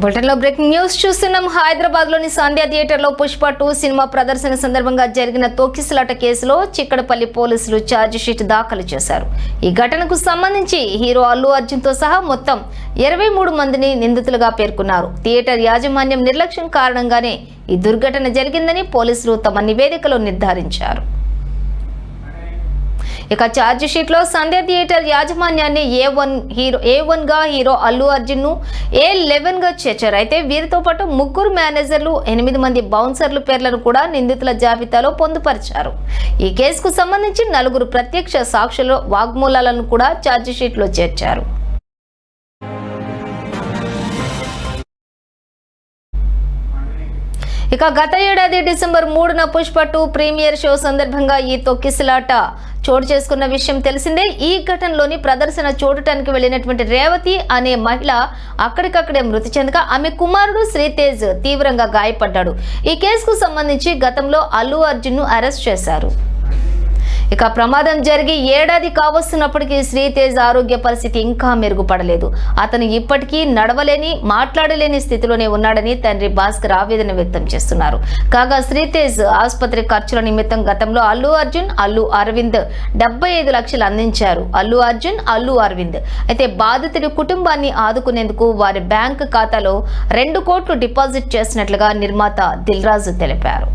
బులెటిన్లో breaking news చూస్తున్నాం. హైదరాబాద్లోని సంధ్యా థియేటర్లో పుష్ప టూ సినిమా ప్రదర్శన సందర్భంగా జరిగిన తొక్కిసలాట కేసులో చిక్కడపల్లి పోలీసులు ఛార్జ్ షీట్ దాఖలు చేశారు. ఈ ఘటనకు సంబంధించి హీరో అల్లు అర్జున్తో సహా మొత్తం ఇరవై మూడు మందిని నిందితులుగా పేర్కొన్నారు. థియేటర్ యాజమాన్యం నిర్లక్ష్యం కారణంగానే ఈ దుర్ఘటన జరిగిందని పోలీసులు తమ నివేదికలో నిర్ధారించారు. ఇక ఛార్జ్ షీట్లో సంధ్య థియేటర్ యాజమాన్యాన్ని ఏ వన్ హీరో ఏ వన్గా హీరో అల్లు అర్జున్ను ఏ లెవెన్గా చేర్చారు. అయితే వీరితో పాటు ముగ్గురు మేనేజర్లు ఎనిమిది మంది బౌన్సర్లు పేర్లను కూడా నిందితుల జాబితాలో పొందుపరిచారు. ఈ కేసుకు సంబంధించి నలుగురు ప్రత్యక్ష సాక్షుల వాగ్మూలాలను కూడా ఛార్జ్ షీట్లో చేర్చారు. ఇక గత ఏడాది డిసెంబర్ మూడున పుష్ప టూ ప్రీమియర్ షో సందర్భంగా ఈ తొక్కిసలాట చోటు చేసుకున్న విషయం తెలిసిందే. ఈ ఘటనలోని ప్రదర్శన చూడటానికి వెళ్ళినటువంటి రేవతి అనే మహిళ అక్కడికక్కడే మృతి చెందగా ఆమె కుమారుడు శ్రీతేజ్ తీవ్రంగా గాయపడ్డాడు. ఈ కేసుకు సంబంధించి గతంలో అల్లు అర్జున్ను అరెస్ట్ చేశారు. ఇక ప్రమాదం జరిగి ఏడాది కావస్తున్నప్పటికీ శ్రీతేజ్ ఆరోగ్య పరిస్థితి ఇంకా మెరుగుపడలేదు. అతను ఇప్పటికీ నడవలేని మాట్లాడలేని స్థితిలోనే ఉన్నాడని తండ్రి భాస్కర్ ఆవేదన వ్యక్తం చేస్తున్నారు. కాగా శ్రీతేజ్ ఆసుపత్రి ఖర్చుల నిమిత్తం గతంలో అల్లు అర్జున్ అల్లు అరవింద్ డెబ్బై ఐదు లక్షలు అందించారు. అల్లు అర్జున్ అల్లు అరవింద్. అయితే బాధితుడి కుటుంబాన్ని ఆదుకునేందుకు వారి బ్యాంక్ ఖాతాలో రెండు కోట్లు డిపాజిట్ చేసినట్లుగా నిర్మాత దిల్రాజు తెలిపారు.